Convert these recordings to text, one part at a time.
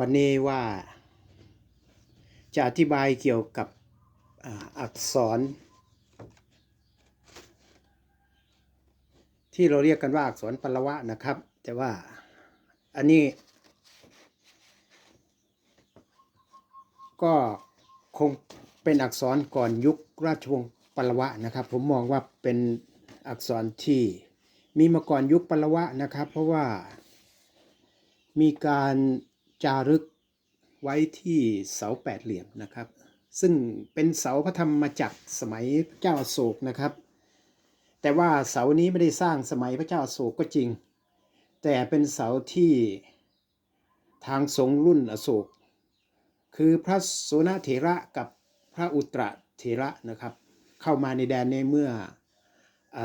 วันนี้ว่า จะอธิบายเกี่ยวกับอักษร ที่เราเรียกกันว่าอักษรปลวะนะครับ แต่ว่าอันนี้ ก็คงเป็นอักษรก่อนยุคราชวงศ์ปลวะนะครับ ผมมองว่าเป็นอักษรที่มีมาก่อนยุคปลวะนะครับ เพราะว่ามีการ จารึกไว้ที่เสาแปดเหลี่ยมนะครับ ซึ่งเป็นเสาพระธรรมจักรสมัยพระเจ้าโศกนะครับ แต่ว่าเสานี้ไม่ได้สร้างสมัยพระเจ้าโศกก็จริง แต่เป็นเสาที่ทางสงรุ่นอโศก คือพระโสนเถระกับพระอุตรเถระนะครับ เข้ามาในแดนในเมื่ออ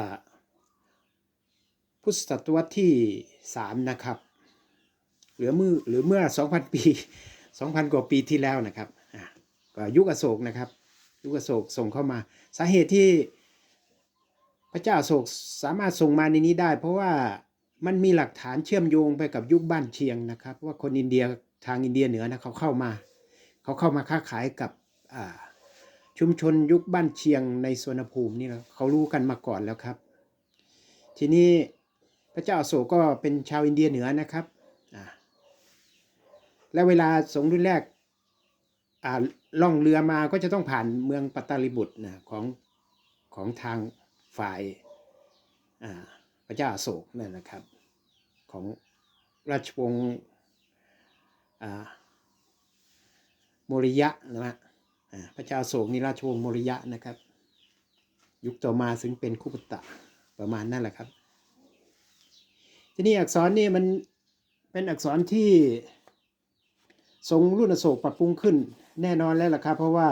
พุทธศตวรรษที่ 3 นะครับ หรือมือหรือเมื่อ 2,000 ปี 2,000 กว่าปีที่แล้วนะครับก็ยุคอโศกนะครับยุคอโศกส่งเข้ามา สาเหตุที่พระเจ้าโศกสามารถส่งมาในนี้ได้ เพราะว่ามันมีหลักฐานเชื่อมโยงไปกับยุคบ้านเชียงนะครับ ว่าคนอินเดียทางอินเดียเหนือนะเขาเข้ามา เขาเข้ามาค้าขายกับชุมชนยุคบ้านเชียงในสวนภูมินี่แล้วเขารู้กันมาก่อนแล้วครับ ทีนี้พระเจ้าโศกก็เป็นชาวอินเดียเหนือนะครับ แล้วเวลาสงรุ่นแรกล่องเรือมาก็จะต้องผ่านเมืองปัตตาลิบุตรนะของของทางฝ่ายาพระเจ้าโศกนั่นนะครับ ของราชวงศ์โมริยะนะฮะพระเจ้าโศกนิราชวงศ์โมริยะนะครับ ยุคต่อมาซึ่งเป็นคุปตะประมาณนั่นแหละครับ ทีนี้อักษรนี่มันเป็นอักษรที่ ทรงรุ่นอโศกปรับปรุงขึ้น แน่นอนแล้วล่ะครับ เพราะว่า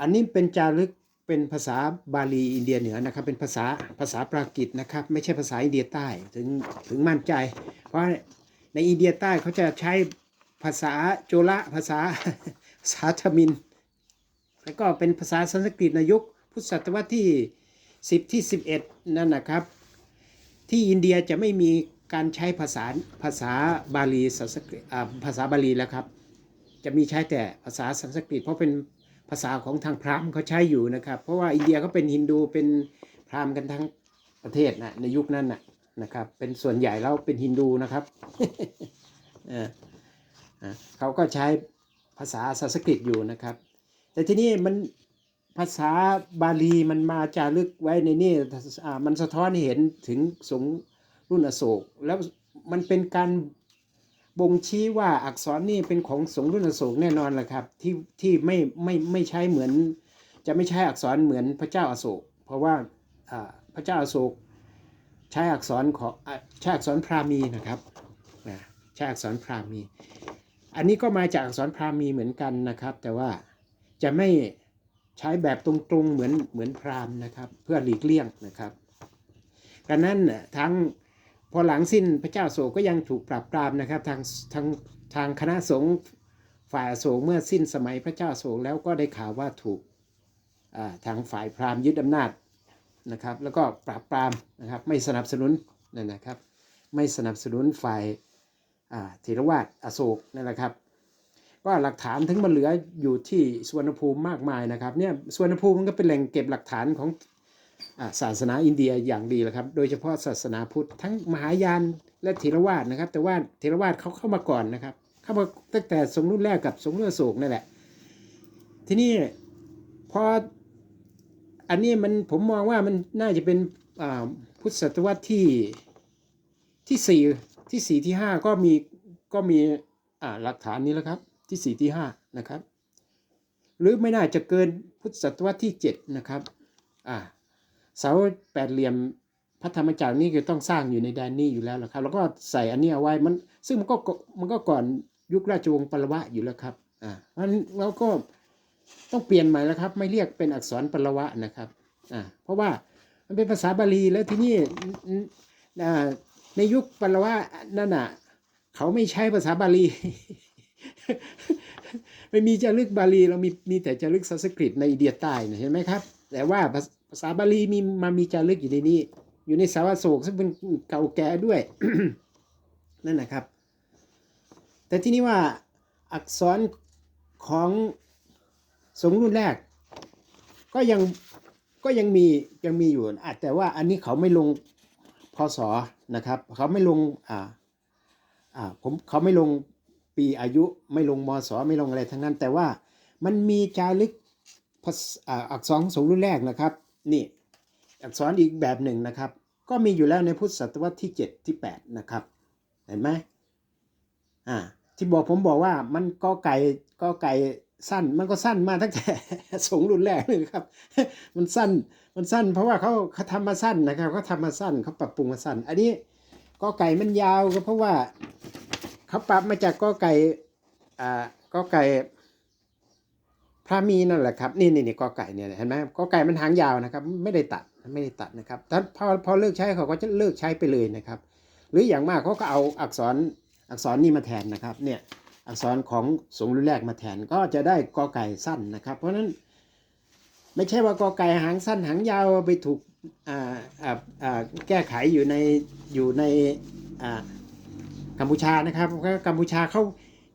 อันนี้เป็นจารึกเป็นภาษาบาลีอินเดียเหนือนะครับ เป็นภาษาภาษาปรากิตนะครับ ไม่ใช่ภาษาอินเดียใต้ถึงถึงมั่นใจ เพราะในอินเดียใต้เขาจะใช้ภาษาโจละภาษาภาษาทมิน แล้วก็เป็นภาษาสันสกฤตในยุคพุทธศตวรรษที่ 10 ที่ 11 นั่นนะครับ ที่อินเดียจะไม่มี การใช้ภาษาภาษาบาลีสันสกฤตภาษาบาลีแล้วครับ จะมีใช้แต่ภาษาสันสกฤตเพราะเป็นภาษาของทางพราหมณ์เขาใช้อยู่นะครับ เพราะว่าอินเดียเขาเป็นฮินดูเป็นพราหมณ์กันทั้งประเทศนะในยุคนั้นนะนะครับ เป็นส่วนใหญ่แล้วเป็นฮินดูนะครับเขาก็ใช้ภาษาสันสกฤตอยู่นะครับ แต่ทีนี้มันภาษาบาลีมันมาจารึกไว้ในนี่มันสะท้อนเห็นถึงสง รุ่นอโศก แล้วมันเป็นการบ่งชี้ว่าอักษรนี่เป็นของสงรุ่นอโศกแน่นอนแหละครับ ที่ที่ไม่ไม่ไม่ใช้เหมือน จะไม่ใช้อักษรเหมือนพระเจ้าอโศก เพราะว่าพระเจ้าอโศก ใช้อักษรของใช้อักษรพราหมีนะครับใช้อักษรพราหมี อันนี้ก็มาจากอักษรพราหมีเหมือนกันนะครับ แต่ว่าจะไม่ใช้แบบตรงๆเหมือนเหมือนพราหมณ์นะครับ เพื่อหลีกเลี่ยงนะครับดังนั้นทั้ง พอหลังสิ้นพระเจ้าโศกก็ยังถูกปราบปรามนะครับทางทางทางคณะสงฆ์ฝ่ายโศกเมื่อสิ้นสมัยพระเจ้าโศกแล้วก็ได้ข่าวว่าถูกทางฝ่ายพราหมณ์ยึดอำนาจนะครับ แล้วก็ปราบปรามนะครับไม่สนับสนุนนั่นนะครับ ไม่สนับสนุนฝ่ายอ่าเถรวาทอโศกนั่นแหละครับ ก็หลักฐานถึงมันเหลืออยู่ที่สวนภูมิมากมายนะครับเนี่ยสวนภูมิมันก็เป็นแหล่งเก็บหลักฐานของ ศาสนาอินเดียอย่างดีเลยครับ โดยเฉพาะศาสนาพุทธทั้งมหายานและเถรวาทนะครับ แต่ว่าเถรวาทเขาเข้ามาก่อนนะครับ เข้ามาตั้งแต่สงรุ่นแรกกับสงรุ่นโศกนั่นแหละ ทีนี้พออันนี้มันผมมองว่ามันน่าจะเป็นพุทธศตวรรษที่ที่สี่ที่สี่ที่ห้าก็มีก็มีหลักฐานนี้แล้วครับ ที่สี่ที่ห้านะครับ หรือไม่น่าจะเกินพุทธศตวรรษที่เจ็ดนะครับอ่า เสาแปดเหลี่ยมพระธรรมจักรนี่คือต้องสร้างอยู่ในแดนนี้อยู่แล้วละครับ แล้วก็ใส่อันนี้เอาไว้มันซึ่งมันก็มันก็ก่อนยุคราชวงศ์ปลวะอยู่แล้วครับอ่าเพราะฉะนั้นเราก็ต้องเปลี่ยนใหม่แล้วครับ ไม่เรียกเป็นอักษรปลวะนะครับอ่าเพราะว่ามันเป็นภาษาบาลีแล้วที่นี่อ่าในยุคปลวะนั่นน่ะเขาไม่ใช้ภาษาบาลี ไม่มีจารึกบาลีเรามีมีแต่จารึกสันสกฤตในอินเดียใต้นะเห็นไหมครับ แต่ว่า ภาษาบาลีมีมามีจารึกอยู่ในนี้ อยู่ในสาวโศกซึ่งเป็นเก่าแก่ด้วยนั่นนะครับ แต่ที่นี้ว่าอักษรของสงรุ่นแรก ก็ยังก็ยังมียังมีอยู่อาจแต่ว่าอันนี้เขาไม่ลงพศนะครับ เขาไม่ลงอ่าอ่าผมเขาไม่ลงปีอายุไม่ลงมศไม่ลงอะไรทั้งนั้น แต่ว่ามันมีจารึกอักษรของสงรุ่นแรกนะครับ นี่อักษรอีกแบบหนึ่งนะครับ ก็มีอยู่แล้วในพุทธศตวรรษที่ 7 ที่ 8 นะครับ เห็นไหมอ่าที่บอกผมบอกว่ามันก็ไก่ก็ไก่สั้นมันก็สั้นมาตั้งแต่สงรุ่นแรกเลยครับ มันสั้นมันสั้น เพราะว่าเขาเขาทำมาสั้นนะครับเขาทำมาสั้นเขาปรับปรุงมาสั้น อันนี้ก็ไก่มันยาวก็เพราะว่าเขาปรับมาจากก็ไก่อ่าก็ไก่ พระมีนั่นแหละครับนี่นี่นี่กอไก่เนี่ยเห็นไหมกอไก่มันหางยาวนะครับ ไม่ได้ตัดไม่ได้ตัดนะครับแต่พอพอเลิกใช้เขาก็จะเลิกใช้ไปเลยนะครับ หรืออย่างมากเขาก็เอาอักษรอักษรนี่มาแทนนะครับเนี่ยอักษรของสูงรุ่นแรกมาแทนก็จะได้กอไก่สั้นนะครับ เพราะฉะนั้นไม่ใช่ว่ากอไก่หางสั้นหางยาวไปถูกแก้ไขอยู่ในอยู่ในกัมพูชานะครับกัมพูชาเขา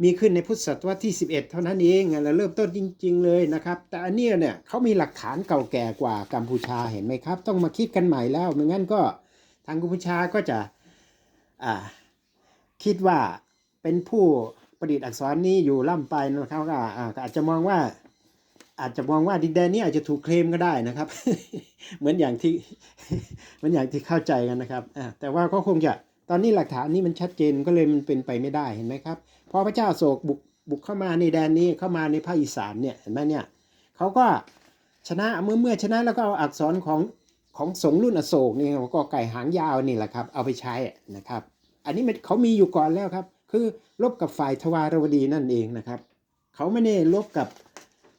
มีขึ้นในพุทธศตวรรษที่ 11 เท่านั้นเองเราเริ่มต้นจริง ๆ เลยนะครับ แต่อันเนี้ยเนี่ยเขามีหลักฐานเก่าแก่กว่ากัมพูชาเห็นไหมครับ ต้องมาคิดกันใหม่แล้วไม่งั้นก็ทางกัมพูชาก็จะคิดว่าเป็นผู้ประดิษฐ์อักษรนี้อยู่ล่ำไปนะครับก็อาจจะมองว่าอาจจะมองว่าดินแดนนี้อาจจะถูกเคลมก็ได้นะครับ เหมือนอย่างที่เหมือนอย่างที่เข้าใจกันนะครับแต่ว่าก็คงจะ ตอนนี้หลักฐานนี้มันชัดเจนก็เลยมันเป็นไปไม่ได้เห็นไหมครับพอพระเจ้าโศกบุกบุกเข้ามาในแดนนี้เข้ามาในภาคอีสานเนี่ยเห็นไหมเนี่ยเขาก็ชนะเมื่อเมื่อชนะแล้วก็เอาอักษรของของสงรุ่นอโศกนี่ก็ไก่หางยาวนี่แหละครับ เอาไปใช้นะครับ อันนี้มันเขามีอยู่ก่อนแล้วครับ คือลบกับฝ่ายทวารวดีนั่นเองนะครับเขาไม่ได้ลบกับ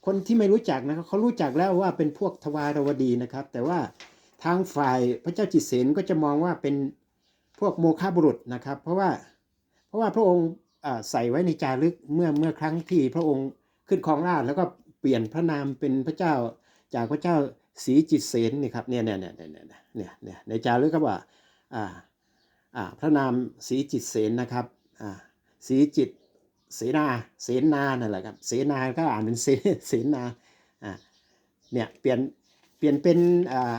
คนที่ไม่รู้จักนะครับเขารู้จักแล้วว่าเป็นพวกทวารวดีนะครับ แต่ว่าทางฝ่ายพระเจ้าจิตเสนก็จะมองว่าเป็น พวกโมฆะบุรุษนะครับ เพราะว่าเพราะว่าพระองค์ใส่ไว้ในจารึกเมื่อเมื่อครั้งที่พระองค์ขึ้นครองราชแล้วก็เปลี่ยนพระนามเป็นพระเจ้าจากพระเจ้าศรีจิตเสนนี่ครับเนี่ยเนี่ยเนี่ยเนี่ยเนี่ยเนี่ยในจารึกก็ว่าอ่าอ่าพระนามศรีจิตเสนนะครับอ่าศรีจิตเสนาเสนานั่นแหละครับเสนาก็อ่านเป็นเสเสนาอ่าเนี่ยเปลี่ยนเปลี่ยนเป็นอ่า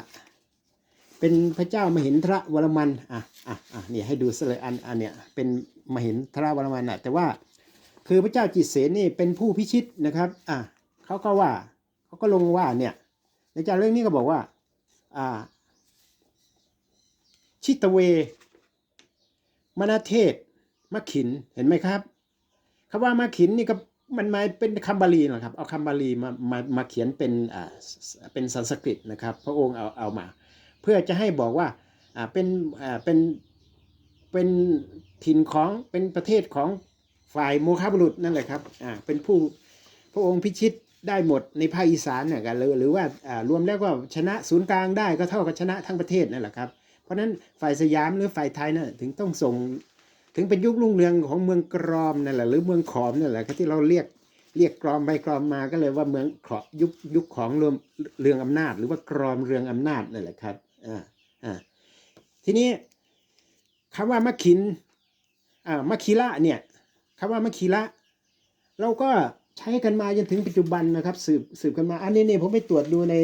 เป็นพระเจ้ามหินทรวรมันอะอะอะเนี่ยให้ดูซะเลยอันอันเนี่ยเป็นมหินทรวรมันอะแต่ว่าคือพระเจ้าจิตเสนนี่เป็นผู้พิชิตนะครับอะเขาก็ว่าเขาก็ลงว่าเนี่ยในจารึกนี้ก็บอกว่าอ่าชิตเว มนาเทศมะขินเห็นไหมครับคำว่ามาขินนี่ก็มันมาเป็นคำบาลีนะครับ เอาคำบาลีมามามาเขียนเป็นอ่าเป็นสันสกฤตนะครับ พระองค์เอาเอามา เพื่อจะให้บอกว่าเป็นเป็นเป็นถิ่นของเป็นประเทศของฝ่ายโมฆะบุรุษนั่นแหละครับเป็นผู้พระองค์พิชิตได้หมดในภาคอีสานเนี่ยกันเลยหรือว่ารวมแล้วก็ชนะศูนย์กลางได้ก็เท่ากับชนะทั้งประเทศนั่นแหละครับ เพราะฉะนั้นฝ่ายสยามหรือฝ่ายไทยน่ะถึงต้องส่งถึงเป็นยุครุ่งเรืองของเมืองกรอมนั่นแหละหรือเมืองขอมนั่นแหละที่เราเรียกเรียกกรอมไปกรอมมาก็เลยว่าเมืองขอยุคยุคของเรืองเรืองอำนาจ หรือว่ากรอมเรืองอำนาจนั่นแหละครับ อ่าอ่าทีนี้คำว่ามะขินอ่ามะคิระเนี่ยคำว่ามะคิระเราก็ใช้กันมาจนถึงปัจจุบันนะครับสืบสืบกันมาอันนี้เนี่ยผมไปตรวจดูใน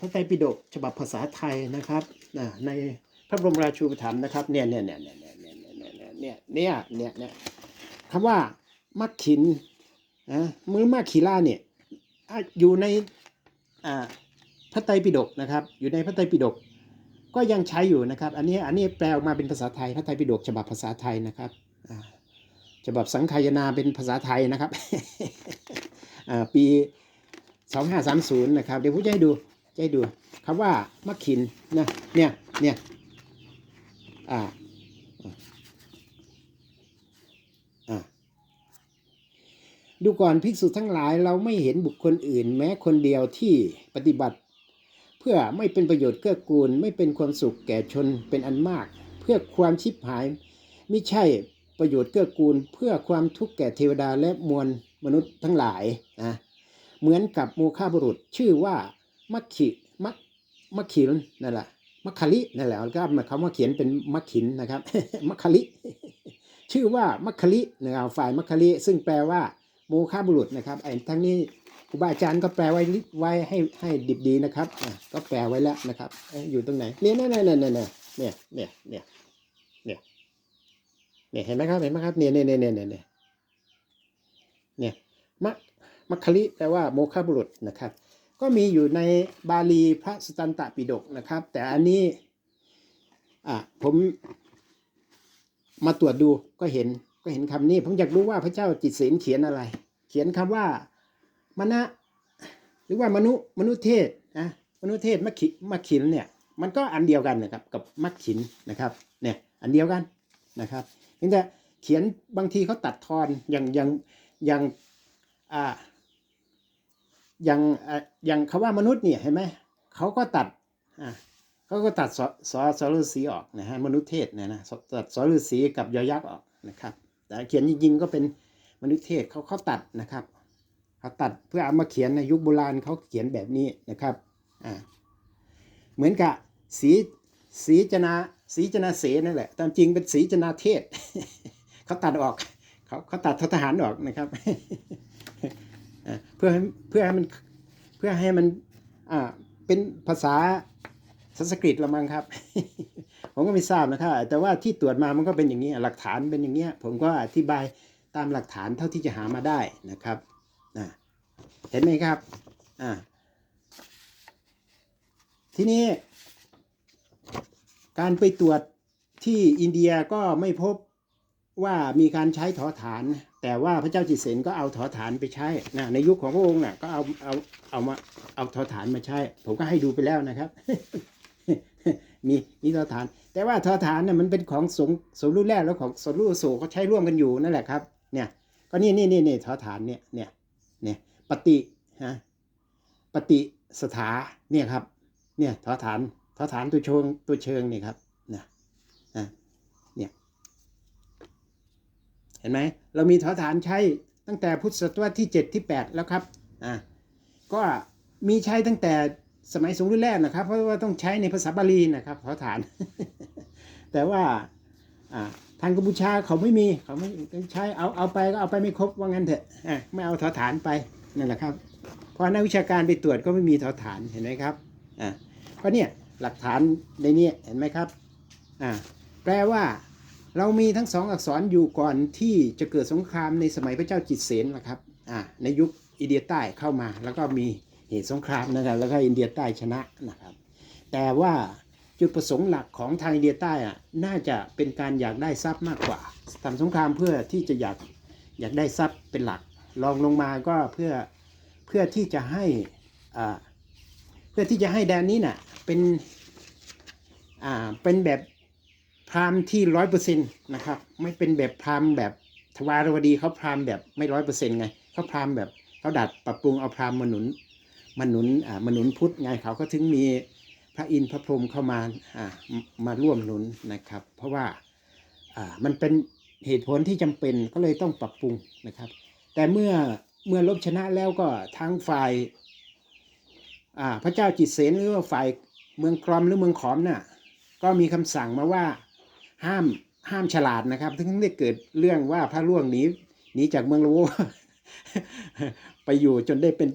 พระไตรปิฎกฉบับภาษาไทยนะครับในพระบรมราชูปถัมภ์นะครับเนี่ยเนี่ยเนี่ยเนี่ยเนี่ยเนี่ยเนี่ยเนี่ยเนี่ยเนี่ยเนี่ยคำว่ามักขินนะมือมักขีล่าเนี่ยอยู่ในพระไตรปิฎกนะครับ อยู่ในพระไตรปิฎก ก็ยังใช้อยู่นะครับ อันนี้อันนี้แปลออกมาเป็นภาษาไทยพระไตรปิฎกฉบับภาษาไทยนะครับฉบับสังขายนาเป็นภาษาไทยนะครับอ่าปี2530นะครับ เดี๋ยวผมจะให้ดูจะให้ดูคำว่ามักขินนะเนี่ยเนี่ยอ่าดูก่อนภิกษุทั้งหลายเราไม่เห็นบุคคลอื่น แม้คนเดียวที่ปฏิบัติ เพื่อไม่เป็นประโยชน์เกื้อกูล ไม่เป็นความสุขแก่ชนเป็นอันมาก เพื่อความชิบหายไม่ใช่ประโยชน์เกื้อกูล เพื่อความทุกข์แก่เทวดาและมวลมนุษย์ทั้งหลายนะเหมือนกับโมฆะบุรุษชื่อว่ามัคคิมัคมัคคินนั่นแหละมัคคลินั่นแหละก็หมายความว่าเขียนเป็นมัคขินนะครับมัคคลิชื่อว่ามัคคลินะครับฝ่ายมัคคลิซึ่งแปลว่าโมฆะบุรุษนะครับไอ้ทั้งนี้ ครูบาอาจารย์ก็แปลไว้ไว้ให้ให้ดิบดีนะครับก็แปลไว้แล้วนะครับอยู่ตรงไหนเนี่ยเนี่ยเนี่ยเนี่ยเนี่ยเนี่ยเนี่ยเนี่ยเนี่ยเห็นไหมครับเห็นไหมครับเนี่ยเนี่ยเนี่ยเนี่ยเนี่ยเนี่ยมัคมัคคลิแปลว่าโมฆะบุรุษนะครับ ก็มีอยู่ในบาลีพระสตันตปิฎกนะครับ แต่อันนี้อะผมมาตรวจดูก็เห็นก็เห็นคำนี้ ผมอยากรู้ว่าพระเจ้าจิตเสนเขียนอะไร เขียนคำว่า มณะหรือว่ามนุมนุเทศนะมนุเทศมัคคิมัคคินเนี่ยมันก็อันเดียวกันนะครับกับมัคคินนะครับเนี่ยอันเดียวกันนะครับเพียงแต่เขียนบางทีเขาตัดทอนอย่างอย่างอย่างอ่าอย่างอย่างคำว่ามนุษย์เนี่ยเห็นไหมเขาก็ตัดอะเขาก็ตัดสสสฤษีออกนะฮะมนุษย์เทศเนี่ยนะตัดสฤษีกับยอยักษ์ออกนะครับแต่เขียนจริงๆก็เป็นมนุษย์เทศเขาเขาตัดนะครับ เขาตัดเพื่อเอามาเขียนในยุคโบราณเขาเขียนแบบนี้นะครับอ่าเหมือนกับสีสีจนาสีจนาเสนั่นแหละ ตามจริงเป็นสีจนาเทศ เขาตัดออกเขาเขาตัดทหารออกนะครับเพื่อให้เพื่อให้มันเพื่อให้มันอ่าเป็นภาษาสันสกฤตละมั้งครับ ผมก็ไม่ทราบนะครับ แต่ว่าที่ตรวจมามันก็เป็นอย่างนี้ หลักฐานเป็นอย่างเงี้ยผมก็อธิบายตามหลักฐานเท่าที่จะหามาได้นะครับ เห็นไหมครับ อ่า ทีนี้ การไปตรวจที่อินเดียก็ไม่พบว่ามีการใช้ถอฐาน แต่ว่าพระเจ้าจิตเสนก็เอาถอฐานไปใช้นะในยุคของพระองค์น่ะก็เอาเอาเอามาเอาถอฐานมาใช้ ผมก็ให้ดูไปแล้วนะครับ มีมีถอฐาน แต่ว่าถอฐานเนี่ยมันเป็นของสงสมรุ่นแรกแล้วของสมรุ่นโสเขาใช้ร่วมกันอยู่นั่นแหละครับ เนี่ย ก็นี่นี่นี่นี่ถอฐานเนี่ยเนี่ยเนี่ย ปฏิฮะปฏิสถาเนี่ยครับเนี่ยถอฐานถอฐานตัวเชิงตัวเชิงนี่ครับนะนะเนี่ยเห็นไหมเรามีถอฐานใช้ตั้งแต่พุทธศตวรรษที่ 7 ที่ 8 แล้วครับอ่าก็มีใช้ตั้งแต่สมัยสงฆ์รุ่นแรกนะครับ เพราะว่าต้องใช้ในภาษาบาลีนะครับถอฐาน แต่ว่าอ่าทางกัมพูชาเขาไม่มีเขาไม่ใช้เอาเอาไปก็เอาไปไม่ครบว่างั้นเถอะไม่เอาถอฐานไป นั่นแหละครับเพราะนักวิชาการไปตรวจก็ไม่มีถอฐานเห็นไหมครับอ่าเพราะเนี่ยหลักฐานในนี้เห็นไหมครับอ่าแปลว่าเรามีทั้งสองอักษรอยู่ก่อนที่จะเกิดสงครามในสมัยพระเจ้าจิตเสนนะครับอ่าในยุคอินเดียใต้เข้ามาแล้วก็มีเหตุสงครามนะครับแล้วก็อินเดียใต้ชนะนะครับ แต่ว่าจุดประสงค์หลักของทางอินเดียใต้อะน่าจะเป็นการอยากได้ทรัพย์มากกว่าทำสงครามเพื่อที่จะอยากอยากได้ทรัพย์เป็นหลัก รองลงมาก็เพื่อเพื่อที่จะให้อ่าเพื่อที่จะให้แดนนี้น่ะเป็นอ่าเป็นแบบพราหมณ์ที่ร้อยเปอร์เซ็นต์นะครับไม่เป็นแบบพราหมณ์แบบทวารวดีเขาพราหมณ์แบบไม่ร้อยเปอร์เซ็นต์ไงเขาพราหมณ์แบบเขาดัดปรับปรุงเอาพราหมณ์มาหนุนมาหนุนอ่ามาหนุนพุทธไงเขาก็ถึงมีพระอินทร์พระพรหมเข้ามาอ่ามาร่วมหนุนนะครับ เพราะว่าอ่ามันเป็นเหตุผลที่จำเป็นก็เลยต้องปรับปรุงนะครับ แต่เมื่อเมื่อลบชนะแล้วก็ทั้งฝ่ายาพระเจ้าจิตเสนหรือว่าฝ่ายเมืองกรอมหรือเมืองขอมน่ะก็มีคำสั่งมาว่าห้ามห้ามฉลาดนะครับ ถึงได้เกิดเรื่องว่าพระล่วงหนีหนีจากเมืองละโวไปอยู่จนได้เป็น